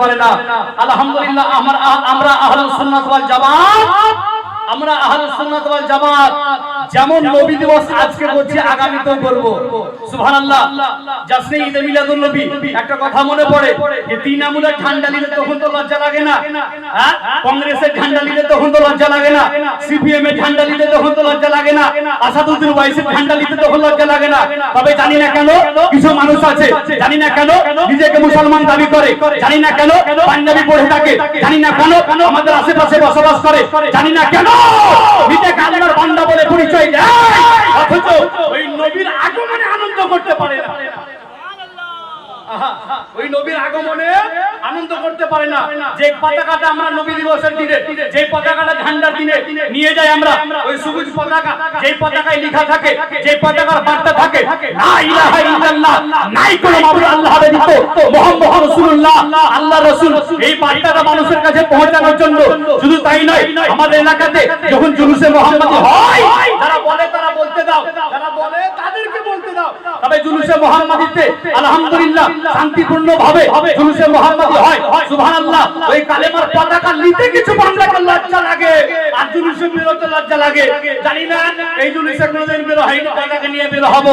পারে না আলহামদুলিল্লাহ আমার আহলুস সুন্নাত ওয়াল জামাত। আমরা আহলুস সুন্নাত ওয়াল জামাত যেমন নবী দিবস আজকে করছি, আগামীতেও করব। সুবহানাল্লাহ। জাসনে ঈদে মিলাদুন নবী, একটা কথা মনে পড়ে যে তিন আমুলের ঠান্ডা নিলে তখন তো লজ্জা লাগে না। হ্যাঁ? কংগ্রেসের ঠান্ডা নিলে তখন তো লজ্জা লাগে না। সিপিএম এর ঠান্ডা নিলে তখন তো লজ্জা লাগে না। আসাদুদ্দিন ওয়াইসির ঠান্ডা নিতে তখন লজ্জা লাগে না। তবে জানি না কেন কিছু মানুষ আছে, জানি না কেন নিজেকে মুসলমান দাবি করে, জানি না কেন পাঞ্জাবি পড়ে থাকে, জানি না কেন আমাদের আশেপাশে বসবাস করে, জানি না কেন নিজেকে আল্লাহর বান্দা বলে পরিচয় দেয়। অথচ ওই নবীর আগমনে আনন্দ করতে পারে না। ওই নবীর আগমনে আনন্দ করতে পারে না। যে পতাকাটা আমরা নবী দিবসের দিনে, যে পতাকাটা ঝান্ডার দিনে নিয়ে যাই আমরা, ওই সবুজ পতাকা, যে পতাকায় লেখা থাকে, যে পতাকার বার্তা থাকে, লা ইলাহা ইল্লাল্লাহ, নাই কোনো মাবুদ আল্লাহ ব্যতীত মুহাম্মদ রাসূলুল্লাহ, আল্লাহ রাসূল। এই বার্তাটা মানুষের কাছে পৌঁছানোর জন্য শুধু তাই নয়, আমাদের এলাকাতে যখন জুলুসে মুহাম্মাদি হয়, যারা বলে তারা বলতে দাও, যারা বলে তবে জুলুসে মুহাম্মাদিতে আলহামদুলিল্লাহ শান্তিপূর্ণ ভাবে জুলুসে মুহাম্মাদি হয়। সুবহানাল্লাহ, ওই কালেমার পতাকা নিতে কিছু বাংলাকে লজ্জা লাগে, আর জুলুসে বেরোতে লজ্জা লাগে। জানি না এই জুলুসে কোনোদিন বেরো হয়নি, পতাকা নিয়ে বেরো হব।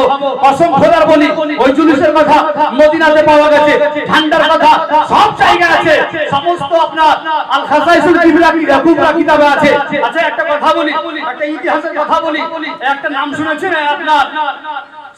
কসম খোদার বলি, ওই জুলুসের কথা মদিনাতে পাওয়া গেছে ঠান্ডার কথা সব জায়গায় আছে। সমস্ত আপনার আল খাসাইসুল কিবরা কুবরা কিতাবে আছে। আচ্ছা একটা কথা বলি, একটা ইতিহাসের কথা বলি, একটা নাম শুনেছেন আপনার?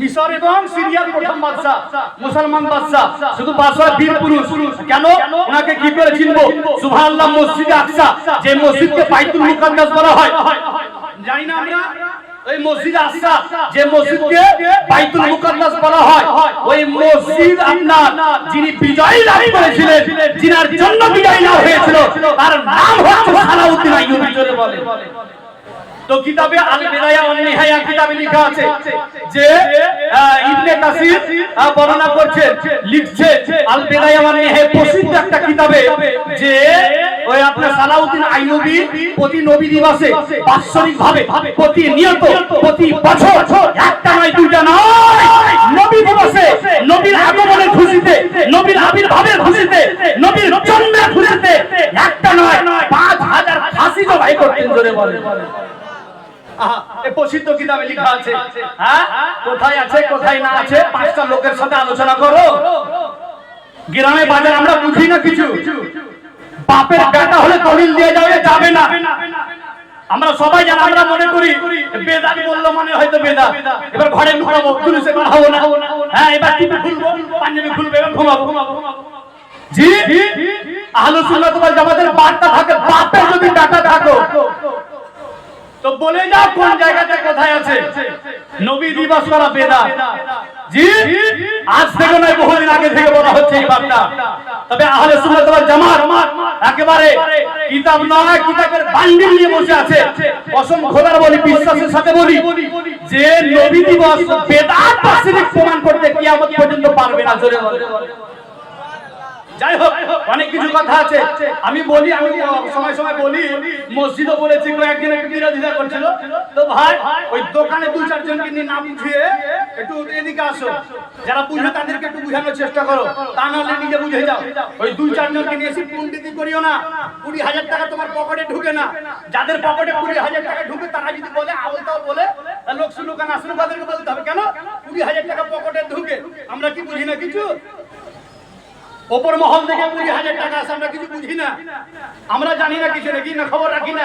মিশর এবং সিরিয়ার প্রথম বাদশা মুসলমান বাদশা শুধু বাদশা বীর পুরুষ। কেন? ওনাকে কি করে চিনবো? সুবহানাল্লাহ মসজিদে আকসা, যে মসজিদকে বাইতুল মুকাদ্দাস বলা হয়। জানি না আমরা? ওই মসজিদ আকসা, যে মসজিদকে বাইতুল মুকাদ্দাস বলা হয়। ওই মসজিদ আপনার যিনি বিজয় লাভ করেছিলেন যিনার জন্য বিজয় লাভ হয়েছিল, তার নাম হচ্ছে সালাউদ্দিন আইয়ুবী। বলে তো কিতাবে আল বিদায়া ওয়ান নিহায়া কিতাবে লেখা আছে যে ইবনে কাসির বর্ণনা করছে, লিখছে, আল বিদায়া ওয়ান নিহায়া প্রসিদ্ধ একটা কিতাবে যে, ওই আপনার সালাউদ্দিন আইয়ুবী প্রতি নবী দিবসে বাৎসরিক ভাবে প্রতি নিয়ত প্রতি বছর একটা নয়, দুইটা নয়, নবী দিবসে নবীর আগমনের খুশিতে, নবীর আবির্ভাবের খুশিতে, নবীর জন্মের খুশিতে একটা নয়, পাঁচ হাজার ফাঁসি জবাই করতেন জোরে বলে হ্যাঁ? আমরা সবাই জানি, আমরা মনে করি বেদানি বলল মানে হয়তো বেদা। এবার ঘরে বাড়াবো না। হ্যাঁ এবার টিপে খুলবো, পাঞ্জাবি ঘুমাবো। জি? আহলু সুন্নাত জামাতের বার্তা থাকে, বাপের যদি ডাটা থাকো। তো বলে যাও কোন জায়গাতে কোথায় আছে। নবী দিবস করা বেদা। জি? আজ থেকে নয়, বহুদিন আগে থেকে বলা হচ্ছে এই বার্তা তবে আহলে সুন্নাত ওয়াল জামাত একেবারে কিতাব নয়, কিতাবের বান্ডিল নিয়ে বসে আছে। কসম খোদার বলি, বিশ্বাসের সাথে বলি, যে নবী দিবস বেদাত শিরক প্রমাণ করতে কিয়ামত পর্যন্ত পারবে না, জোরে বলে। যাই হোক, অনেক কিছু কথা আছে। আমি বলি, আমি সময় সময় বলি। মসজিদও বলেছি কয়েকদিন একটু বিরোধিতা করছিল। তো ভাই, ওই দোকানে দু চারজনকে নিয়ে না বুঝিয়ে একটু এদিকে আসো। যারা বুঝে তাদেরকে একটু বুঝানোর চেষ্টা করো। তা নাহলে নিজে বুঝে যাও। ওই দুই চারজনকে নিয়ে এসে পন্ডিতি করিও না। কুড়ি হাজার টাকা তোমার পকেটে ঢুকে না। যাদের পকেটে কুড়ি হাজার টাকা ঢুকে তারা যদি বলে, আবল তাও বলে লোক শুনুক আসলে তাদেরকে বলতে হবে, কেন? কুড়ি হাজার টাকা পকেটে ঢুকে। আমরা কি বুঝি না কিছু? ওপর মহল থেকে কুড়ি হাজার টাকা আছে, আমরা কিছু বুঝি না। আমরা জানি না কিছু নাকি না, খবর রাখি না।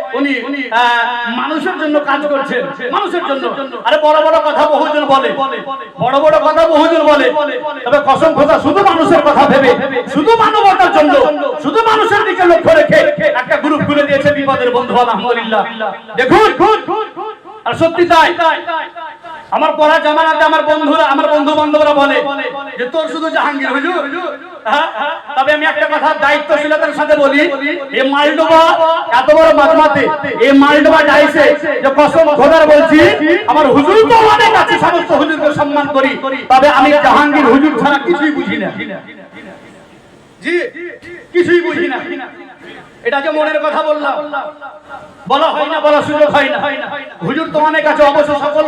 উনি মানুষের জন্য কাজ করছেন মানুষের জন্য। আরে বড় বড় কথা বহুজন বলে। বড় বড় কথা বহুজন বলে। তবে কসম কথা শুধু মানুষের কথা ভেবে শুধু মানবতার জন্য শুধু মানুষের দিকে লক্ষ্য রেখে একটা গ্রুপ খুলে দিয়েছে বিপদের বন্ধু আলহামদুলিল্লাহ। দেখুন আর সত্যি তাই। আমার পড়া জামানাতে আমার বন্ধুরা আমার বন্ধু বান্ধবরা বলে যে তোর শুধু জাহাঙ্গীর হুজুর হ্যাঁ? তবে আমি একটা কথা দায়িত্বশীলতার সাথে বলি এই মালডোবা এত বড় মাঝমাতে এই মালডোবা যাইছে যে কসম খোদার বলছি, আমার হুজুর তো অনেক আছে, সমস্ত হুজুরকে সম্মান করি, তবে আমি জাহাঙ্গীর হুজুর ছাড়া কিছুই বুঝি না। জি, কিছুই বুঝি না। এটা যে মনের কথা বললাম। হয় না সুযোগ হয় না। হুজুর অবশ্য সকল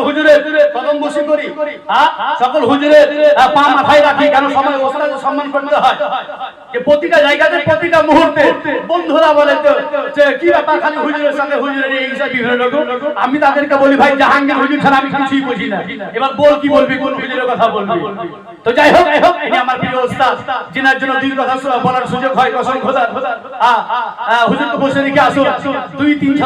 কদম বসি করি। হ্যাঁ? সকল হুজুরের পা মাথায় রাখি কেন সম্মান করতে হয়। যে প্রতিটা জায়গাতে প্রতিটা মুহূর্তে বন্ধুরা বলে তো যে কি ব্যাপার খালি হুজুরের সাথে হুজুরের এই বিভিন্ন রকম আমি তাদেরকে বলি ভাই জাহাঙ্গীর হুজুর ছাড়া আমি কিছুই বুঝি না। এবার বল কি বলবি কোন হুজুরের কথা বলবি? তো যাই হোক যাই হোক আমার প্রিয় ওস্তাদ যিনার জন্য দুই কথা বলার সুযোগ হয় কসম আ, হুজুর তো বসে রেখে আসুন দুই তিন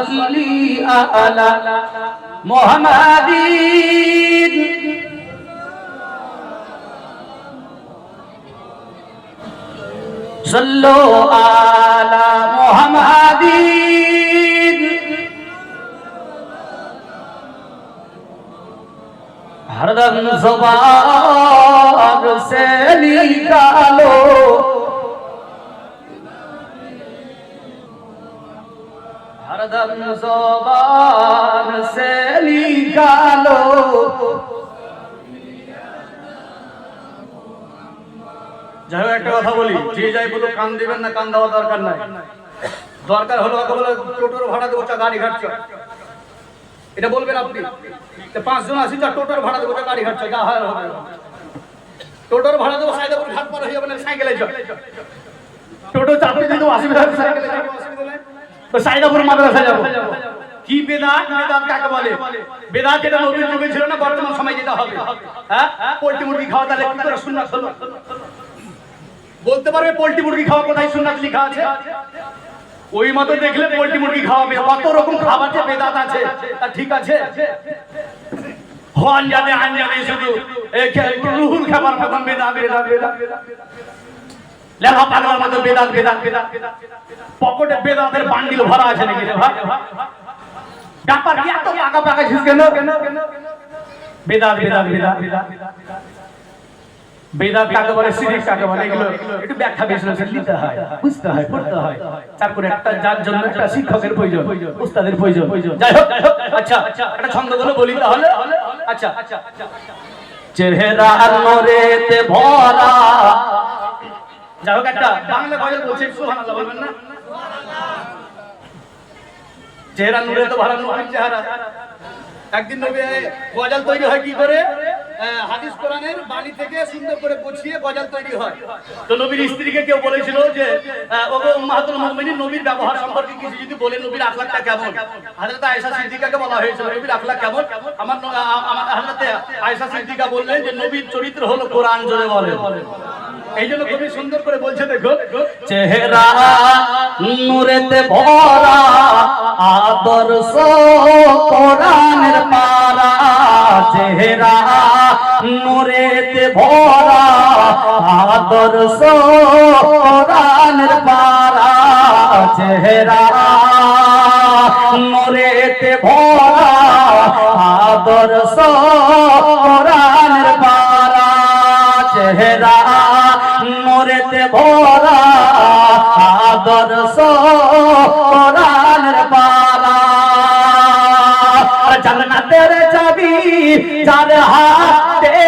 صلي على محمد صلوا على محمد ہردم زبان سے نکالو জবান সে নিকালো যাই হোক, একটা কথা বলি, যে যাই বলো কান দিবেন না, কান দেওয়া দরকার নাই। দরকার হলো বলে, টোটোর ভাড়া দেবো, চা, গাড়ি ঘাটছ এটা বলবেন আপনি? পাঁচজন আসি চা, টোটোর ভাড়া দেবো, চা, গাড়ি ঘাটছ যা হয় টোটোর ভাড়া দেবো সাইদাপুর ঘাট পার হয়ে যাবে না সাইকেলে টোটো চাপড়ে দিতে অসুবিধা সাইকেলে অসুবিধা তো সাইদাপুর মাদ্রাসা যাব। কি বেদাত? বেদাত কাকে বলে? বেদাত যেটা নবীর যুগে ছিল না বর্তমান সময় যেটা হবে। হ্যাঁ? পোল্ট্রি মুরগি খাওয়া তাহলে কি করে সুন্নাত হলো? বলতে পারবে পোল্ট্রি মুরগি খাওয়া কোথায় সুন্নাত লেখা আছে? ওই মতো দেখলে পোল্ট্রি মুরগি খাওয়াবে। কত রকম খাবার যে বেদাত আছে তা ঠিক আছে? হন জানে আন জানে শুধু। রুহুল খাবার মতন বেদাত বেদাত বেদাত। লেখা পাগলার বেদাত বেদাত বেদাত পকেটে বেদাতের বান্ডিল ভরা আছে নাকি রে ভাই? ব্যাপার কি এত পাকা পাকা ঝিস কেন? বেদাত বেদাত বেদাত বেদাত কাকে বলে? কাকে বলে? এগুলো একটু ব্যাখ্যা হয়, বুঝতে হয়, পড়তে হয়। তারপরে একটা যার জন্য একটা শিক্ষকের প্রয়োজন, উস্তাদের প্রয়োজন। যাই হোক আচ্ছা একটা ছন্দগুলো বলি তাহলে। আচ্ছা। চেহারা নরেতে ভরা যাই একটা বাংলা বলছি বলবেন না? চেহারা তো চেহারা। একদিন নবী তৈরি হয় কি করে? হাদিস কোরআনের বাণী থেকে সুন্দর করে গুছিয়ে তৈরি হয়। তো নবীর স্ত্রীকে কেউ বলেছিল যে ওগো নবীর ব্যবহার সম্পর্কে কিছু যদি বলে, নবীর আখলাকটা কেমন? হযরত আয়েশা সিদ্দিকাকে বলা হয়েছিল, নবীর আখলাক কেমন? আমার আমার হযরত আয়েশা সিদ্দিকা বললেন যে, নবীর চরিত্র হলো কোরআন জোরে বলে এই জন্য কবি সুন্দর করে বলছে, দেখো, চেহারা নূরেতে ভরা, আদর্শ কোরআনের পারা। চেহারা নূরেতে ভরা, আদর্শ কোরআনের পারা। চেহারা নূরেতে ভরা, আদর্শ কোরআনের পারা। নূরেতে ভরা আদর্শ কোরআনের পারা। জান্নাতের চাবি যার হাতে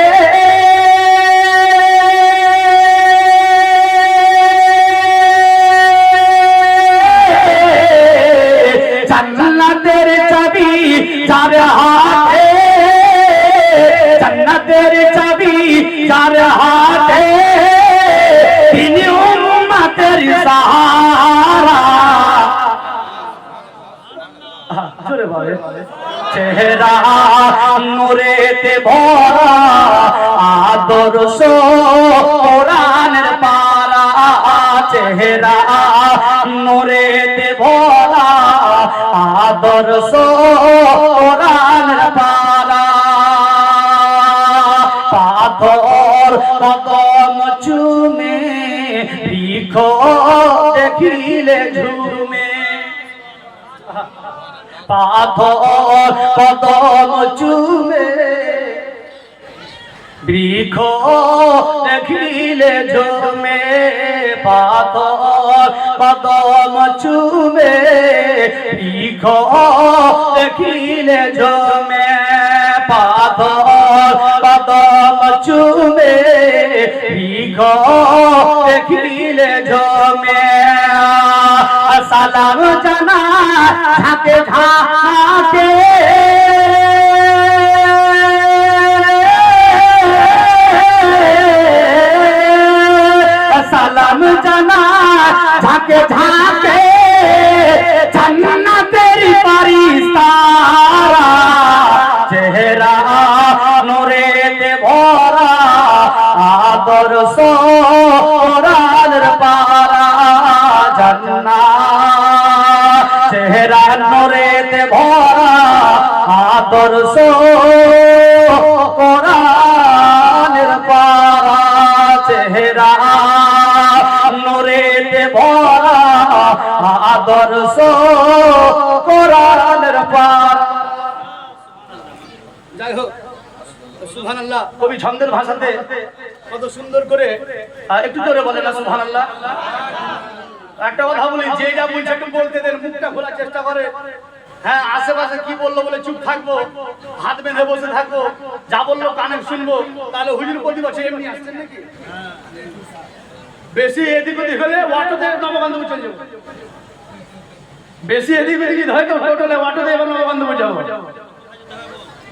নূরেতে ভরা আদর্শ কোরআনের পারা চেহারা নূরেতে ভরা আদর্শ কোরআনের পারা। পাথর কদম চুমে, বৃক্ষ দেখিলে ঝুমে। পাথর কদম চুমে বৃক্ষ দেখিলে ঝুমে পাথর কদম চুমে বৃক্ষ দেখিলে ঝুমে পাথর কদম চুমে বৃক্ষ দেখিলে ঝুমে সালাম জানা ঝাঁকে ঝাঁকে ঝাঁকে ঝাঁকে জান্নাতের পারিস্তারা চেহারা নোরেতে ভরা আদর্শ কোরআনের পারা, জান্নাত, চেহারা নোরেতে ভরা আদর্শ কোরআনের আদর্শ কোরআনের পারা যাই হোক সুধানল্লাহ কবি ছন্দের ভাষাতে কত সুন্দর করে একটু জোরে বলে না একটা কথা বলি যে যা বলছে একটু বলতে দেন মুখটা খোলার চেষ্টা করে। হ্যাঁ আশেপাশে কি বলল বলে চুপ থাকব হাত বেঁধে বসে থাকব যা বলল কানে শুনব তাহলে হুজুর প্রতি বছর এমনি আসছেন নাকি? বেশি এদিক ওদিক হলে অটোতে চলে যাব। বেশি এদিক ওদিক হয়তো টোটোলে অটোতে এবার নবগন্ধ যাব।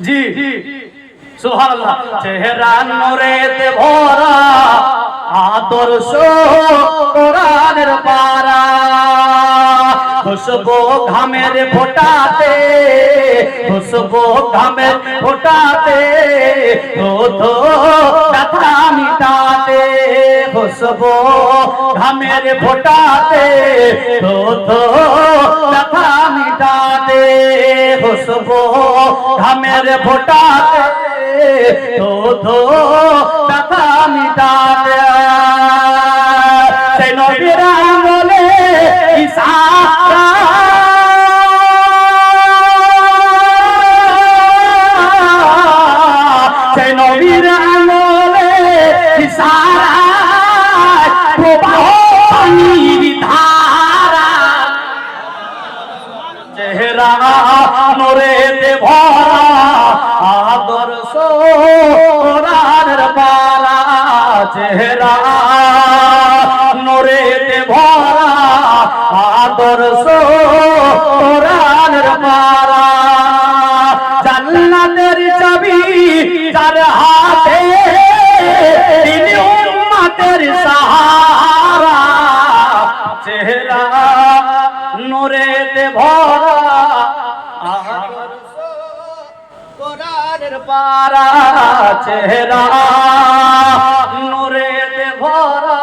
জি। সুবহানাল্লাহ। চেহারা নূরেতে ভরা আদর্শ কোরআনের পারা। খুশবু ঘামের ফোটাতে খুশবু ঘামের ফোটাতে ধো ব্যথা মিটাতে খুশবু ঘামের ফোটাতে তো তো কথা মিটাতে। খুশবো ঘামের ফোটাতে তো তো কথা মিটাতে। পারা চেহারা নোরেতে ভরা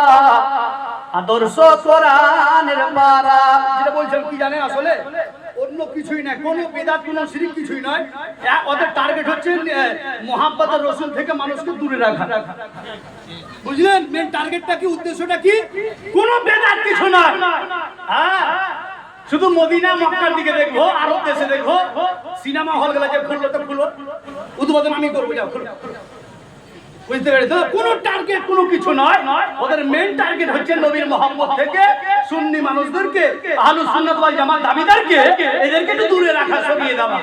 আদর্শ কোরআনের পারা যেটা বলছেন, কি জানেন আসলে? অন্য কিছুই না কোনো বেদাত, কোনো শিরিক কিছুই নয় ওদের টার্গেট হচ্ছে মোহাম্মদ রসুল থেকে মানুষকে দূরে রাখা। বুঝলেন? মেন টার্গেটটা কি, উদ্দেশ্যটা কি? কোনো বেদাত কিছু নয় হ্যাঁ? শুধু মদিনা, মক্কার দিকে দেখব, আরব দেশে দেখব। সিনেমা হলগুলো যে খুললো তো খুলো উদ্বোধন আমি করব যাও খুলো বুঝতে পেরেছ? কোনো টার্গেট কোনো কিছু নয়। ওদের মেন টার্গেট হচ্ছে নবীর মোহাম্মদ থেকে সুন্নি মানুষদেরকে আহলুস সুন্নাত ওয়াল জামাত দাবিদারকে, এদেরকে একটু দূরে রাখা, সরিয়ে দেওয়া।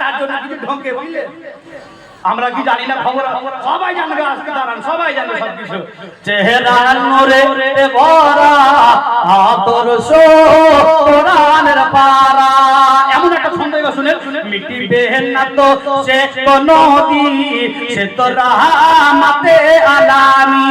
তার জন্য কিছু ঢঙ্কে বুঝলে? আমরা কি জানি না খবর? সবাই জানবে আজকে দাঁড়ান, সবাই জানবে সবকিছু। চেহারা নোরে বরা আদর্শ কোরআনের পারা এমন একটা সন্দেহ শুনে মিটিবে না তো সে কোনো দিন সে তো রাহমাতে আলামি।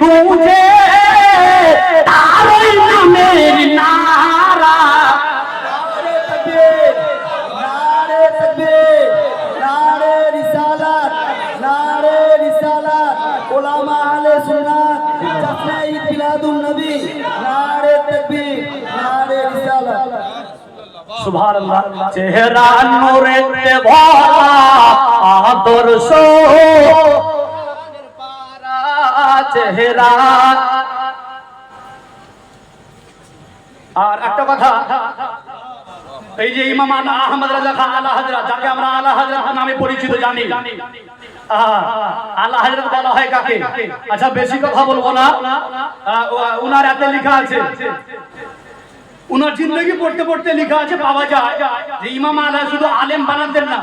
তকবীর নারে। রিসালাত সুবহানাল্লাহ। চেহারা নূরে ভরা আদর্শ। চেহারা। আর একটা কথা এই যে ইমাম আহমদ রাজা খান আলা হাজরা যাকে আমরা আলা হাজরা নামে পরিচিত জানি। আলা হাজরত বলা হয় কাকে? আচ্ছা বেশি কথা বলব না। আহ, ও- উনার এতে লেখা আছে। উনার জিন্দগি পড়তে পড়তে লেখা আছে পাওয়া যায় যে ইমাম আলা শুধু আলেম বানাতেন না।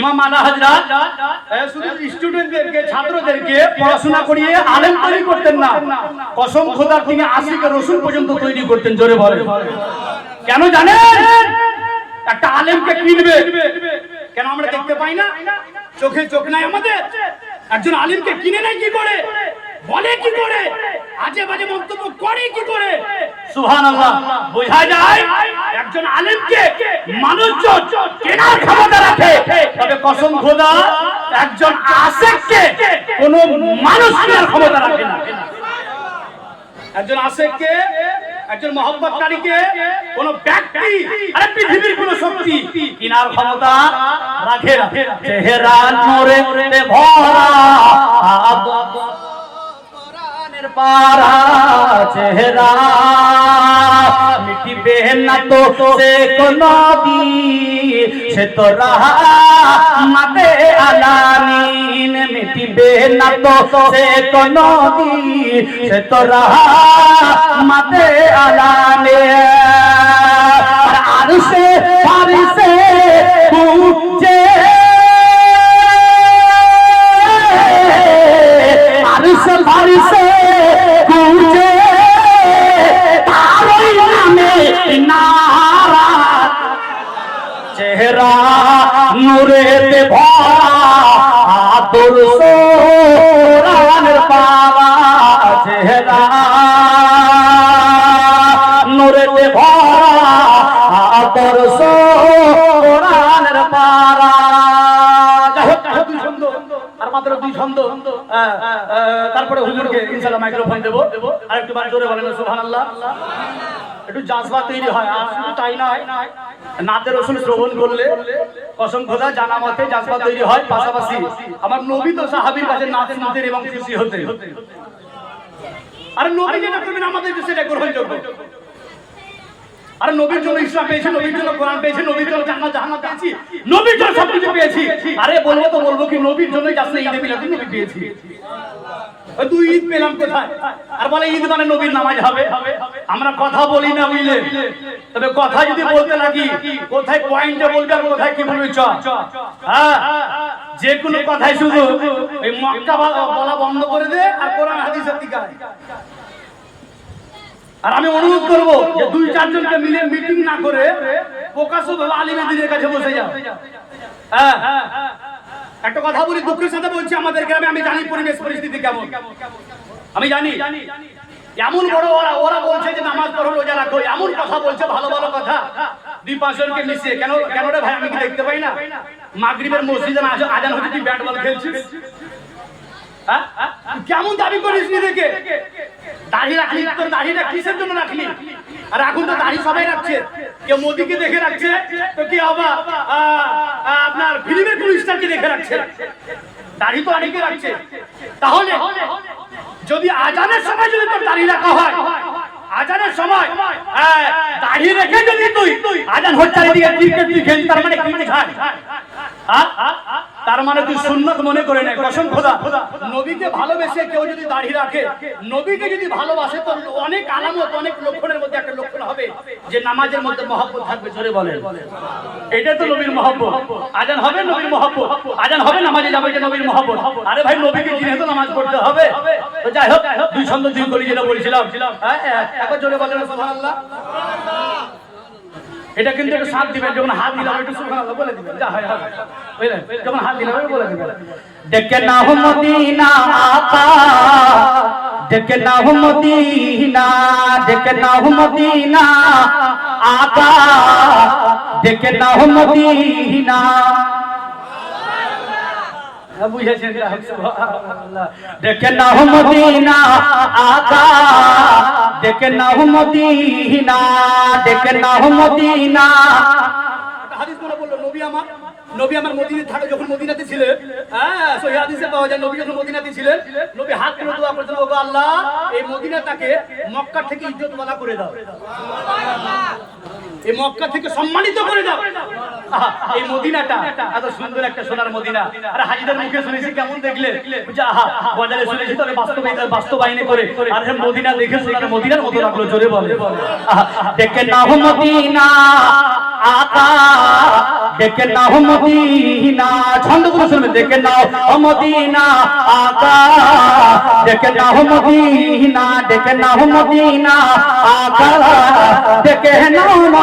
ইমাম আলা হাজরা শুধু স্টুডেন্টদেরকে ছাত্রদেরকে পড়াশোনা করিয়ে আলেম তৈরি করতেন না। কসম খোদার তিনি আশিকে রসুল পর্যন্ত তৈরি করতেন, জোরে বলে কেন জানেন? একটা আলেমকে কিনবে। কেন আমরা দেখতে পাই না? চোখে চোখ নাই আমাদের। একজন আলেমকে কিনে নেয় কি করে? বলে কি করে? আজে বাজে মন্তব্য করে কি করে? ক্ষমতা রাখে। তবে ক্ষমতা রাখে না। একজন আশেককে, একজন মহব্বতকারীকে কোন ব্যক্তি, আরে পৃথিবীর কোন শক্তি কিনার ক্ষমতা রাখে না। চেহারা কোরআনের পারা চেহারা। মিটিবে না তো সে কোনো দিন সে তো রাহমাতে আলামিন মিটিবে না তো সে কোনো দিন সে তো রাহমাতে আলামিন আর সে ফারিসে পূজে। ফারিসে ফারিসে পূজে নারা চেহারা নূরেতে ভরা আদর্শ কোরআনের পারা চেহারা। নূরেতে ভরা পারা যাই হোক, আর মাত্র দুই ছন্দ। তারপরে হুজুরকে ইনশাআল্লাহ মাইক্রোফোন দেবো। আর একটু জোরে বলেন সুবহানাল্লাহ। একটু জাজবা তৈরি হয়, আর শুধু তাই নয় নাতে রসুল শ্রবণ করলে খোদা জানা মতে জাজবা তৈরি হয় পাশাপাশি আমার নবী তো সাহাবির কাছে নাতের নাতের এবং খুশি হতে আর নবী যেটা করবেন, আমাদের সেটা গ্রহণযোগ্য। আর নবীর জন্য ইসলাম পেয়েছি, নবীর জন্য কোরআন পেয়েছি, নবীর জন্য জান্নাত জাহান্নাম পেয়েছি, নবীর জন্য সবকিছু পেয়েছি। আরে বলব তো বলব কি, নবীর জন্যই যাচ্ছে ঈদে মিলাদুন নবী পেয়েছি। ওই দুই ঈদ পেলাম কোথায়? আর বলে ঈদ মানে নবীর নামাজ হবে। আমরা কথা বলি না বুঝলে তবে কথা যদি বলতে লাগি, কোথায় পয়েন্টে বলবে আর কোথায় কি বলবে, চ। হ্যাঁ যে কোনো কথাই শুধু এই মক্কা বলা- বন্ধ করে দে আর কোরআন, হাদিসের দিকে। আর আমি অনুরোধ করব যে দুই চারজনকে মিলে মিটিং না করে প্রকাশ্য ভাবে আলিমেদিনের কাছে বসে যাও। হ্যাঁ। একটা কথা বলি, দুঃখের সাথে বলছি, আমাদের গ্রামে আমি জানি পরিবেশ পরিস্থিতি কেমন। আমি জানি। এমন বড় ওরা ওরা বলছে যে নামাজ পড়ো, রোজা রাখো, এমন কথা বলছে, ভালো ভালো কথা। দুই পাঁচজনকে মিশিয়ে, কেন কেন রে ভাই, আমি কি দেখতে পাই না? মাগরিবের মসজিদে আজ- আজান হচ্ছে ব্যাট বল খেলছিস? কেমন দাবি করিস নিজেকে? দাড়ি রাখলি তোর দাড়িটা কিসের জন্য রাখলি? আর এখন তো দাড়ি সবাই রাখছে। কেউ মোদিকে দেখে রাখছে তো কি আবার আপনার ফিল্মের কোন দেখে রাখছে? দাড়ি তো অনেকে রাখছে। তাহলে যদি আজানের সময় যদি তোর দাড়ি রাখা হয় আজানের সময় হ্যাঁ, দাড়ি রেখে যদি তুই আজান হচ্ছে আর এদিকে ক্রিকেট তুই খেলছিস তার মানে ক্রিকেট খায় হ্যাঁ? তার মানে তুই সুন্নত মনে করে নে। কসম খোদা নবীকে ভালোবেসে কেউ যদি দাড়ি রাখে নবীকে যদি ভালোবাসে তো অনেক আলামত অনেক লক্ষণের মধ্যে একটা লক্ষণ হবে যে নামাজের মধ্যে মহব্বত থাকবে জোরে বলেন। এটা তো নবীর মহব্বত। আজান হবে নবীর মহব্বত। আজান হবে নামাজে যাবে যে নবীর মহব্বত। আরে ভাই নবীকে চিনে তো নামাজ পড়তে হবে। তো যাই হোক দুই ছন্দ দুই করি যেটা বলছিলাম। হ্যাঁ একবার জোরে বলেন সুবহানাল্লাহ। এটা কিন্তু একটু সাথ দিবেন যখন হাত দিলাম একটু সুবহানাল্লাহ বলে দিবেন যা হয় বুঝলেন? যখন হাত দিলাম বলে দিবেন দেখে না হো মদিনা আকা দেখে না হো মদিনা দেখে না হো মদিনা। আকা দেখে না হো মদিনা। দেখে না হো মদিনা আকা দেখে না মদিনা, দেখে না মদিনা। হাদিস মনে পড়ল, নবী আমার নবী আমার মদিনে থাকে, যখন মদিনাতে ছিলেন হ্যাঁ সহি হাদিসে পাওয়া যায়, নবী যখন মদিনাতে ছিলেন, নবী হাত তুলে দোয়া করতেন, ওগো আল্লাহ, এই মদিনাটাকে মক্কা থেকে ইজ্জতওয়ালা করে দাও। এই মক্কা থেকে সম্মানিত করে দাও। এই মদিনাটা, এত সুন্দর একটা সোনার মদিনা। আর হাজিদের মুখে শুনেছি, কেমন দেখলে? আহা বাজারে শুনেছি, তবে বাস্তবায়িত বাস্তবায়নে করে। আর মদিনা দেখে সোনার মদিনার মতো লাগল, জোরে বলে। দেখে না মদিনা আকা দেখে না মদিনা ছন্দ করে শুনবে দেখে না মদিনা আকা দেখে না মদিনা, দেখে না মদিনা আকা দেখে না হো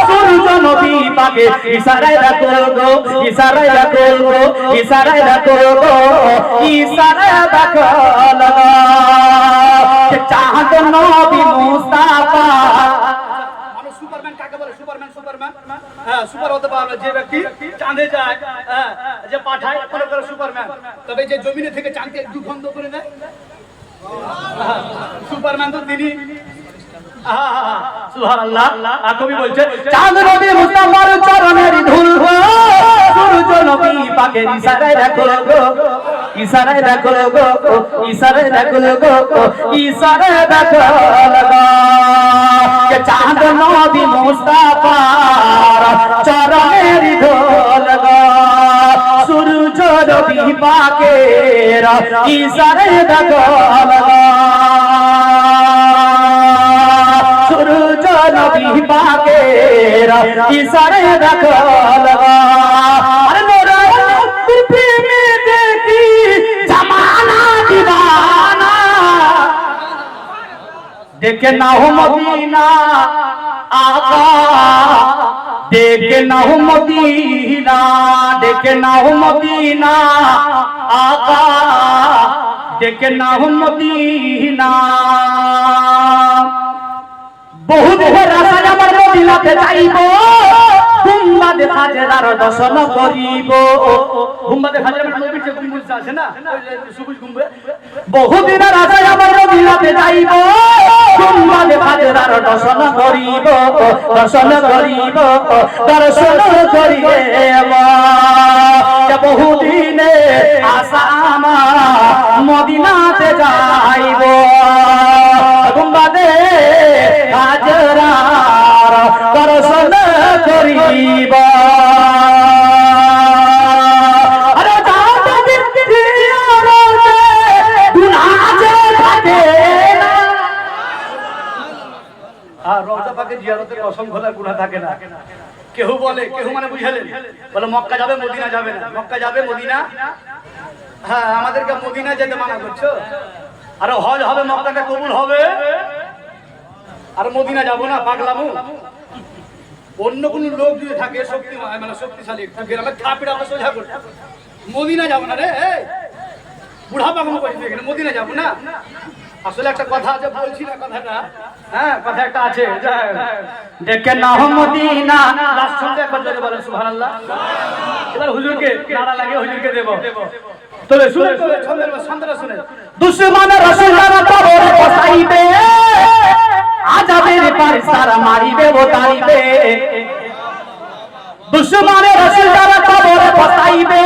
সূর্য নবী পাকে ইশারায় ডাকল গো হ্যাঁ সুপার হতে যে ব্যক্তি চাঁদে যায় হ্যাঁ যে পাঠায় মনে করে সুপারম্যান। তবে যে জমিনে থেকে চাঁদকে একটু বন্ধ করে দেয় হ্যাঁ, সুপারম্যান তো তিনি। সুবহানাল্লাহ। আর কবি বলছে চাঁদ নবী মুস্তাফার চরণের ধুল সূর্য নবী পাকের ইশারায় রাখল গো ইশারায় রাখল গো ইশারায় রাখল গো ইশারায় রাখল গো কে চাঁদ নবী মুস্তাফার চরণের ধুল গো সূর্য নবী পাকের ইশারায় রাখল গো নবী পাকের ইশারে রাখল। আরে মোরা প্রেমে দেখি জামানা দিবানা। দেখে না হো মদিনা আগা। দেখে না হো মদিনা, দেখে না হো মদিনা আগা। দেখে না হো মদিনা। বহু দেহের আশায় আমার মদিনাতে যাইব। গুম্বাদে হাজরার দর্শন করিব। গুম্বাদে হাজার নবীর যে গুম্বুজ আছে না সবুজ গুম্বে বহু আশায় আমার মদিনাতে যাইব। গুম্বাদে হাজরার দর্শন করিব দর্শন করিব দর্শন করিব বহু দিনে আশা আমার মদিনাতে যাইব। গুম্বাদে হাজরার দর্শন করিব। থাকে না। কেউ বলে কেউ মানে বুঝালেন? বলে, মক্কা যাবে, মদিনা যাবে না। মক্কা যাবে, মদিনা? হ্যাঁ আমাদেরকে মদিনা যেতে মানা করছ? আরে হজ হবে মক্কাতে কবুল হবে? আর মদিনা যাব না, পাগলামু। অন্য কোন লোক যদি থাকে, শক্তি মানে শক্তিশালী গ্রামে থাপিড়া আমরা সোজা করতে মদিনা যাব না রে বুড়া পাগল করছি এখানে, মদিনা যাব না। আসলে একটা কথা আছে, বলছি না কথাটা। হ্যাঁ কথা একটা আছে সুবহানাল্লাহ। এবার হুজুরকে বসাইবে। আজাদের পার সারা মারিবে ও তারিবে। দুশ্মন রসুলার কবর বসাইবে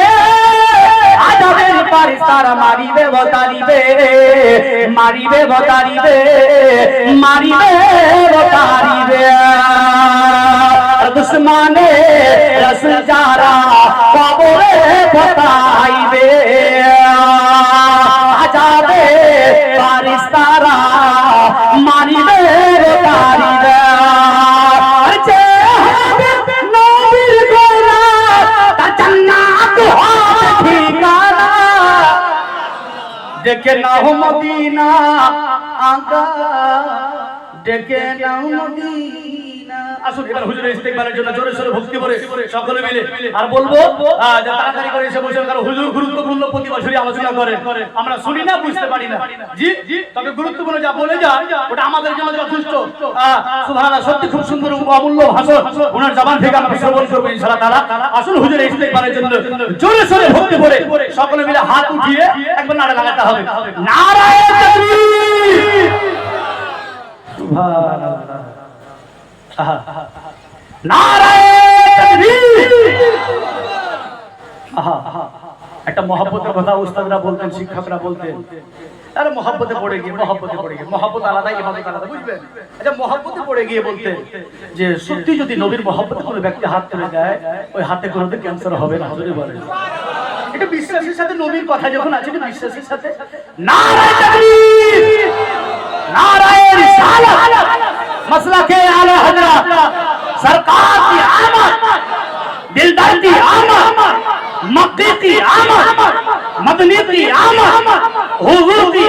আজাদের পার সারা মারিবে ও তারিবে। মারিবে ও তারিবে। মারিবে ও তারিবে। দুশ্মনে রসুল যারা কবরে বসাইবে আজাবে পারিস্তারা ডেকে নাও মদিনা আকা ডেকে নাও মদিনা। আসুন এবার হুজুরের ইস্তেকবারের জন্য জোরে সোরে ভক্তি করে সকলে মিলে আর বলব যে তাড়াতাড়ি করে এসে বসে কারণ হুজুর গুরুত্বপূর্ণ প্রতি বছরই আলোচনা করেন। আমরা শুনি না বুঝতে পারি না। জি জি তবে গুরুত্বপূর্ণ যা বলে যায় ওটা আমাদের জন্য যথেষ্ট। সুবহানাল্লাহ সত্যি খুব সুন্দর অমূল্য ভাষণ। ওনার জবান থেকে আমরা শ্রবণ করব ইনশাআল্লাহ তাআলা। আসুন হুজুরের ইস্তেকবারের জন্য জোরে সোরে ভক্তি করে সকলে মিলে হাত উঠিয়ে একবার নাড়া লাগাতে হবে। নারায়ণ সুবহানাল্লাহ আহা, আহা। নারায়ণ তাকবীর আহা, আহা, আহা। একটা মহাব্বতের কথা উস্তাদরা বলতেন, শিক্ষকরা বলতেন। আরে মহাব্বতে পড়ে গিয়ে, মহাব্বতে পড়ে গিয়ে, মহাব্বত আলাদা ইবাদত আলাদা, বুঝবেন? আচ্ছা মহাব্বতে পড়ে গিয়ে বলতে যে, সত্যি যদি নবীর মহাব্বতে কোনো ব্যক্তি হাত তুলে দেয় ওই হাতে কোনোদিন ক্যান্সার হবে না হজরে বলে এটা বিশ্বাসের সাথে নবীর কথা যখন আছে, এটা বিশ্বাসের সাথে। নারায় নারায়ের সালাত मसला के आला हजरत सरकार की आमद दिलदार की आमद मक्के की आमद मदनी की आमद हुजूर की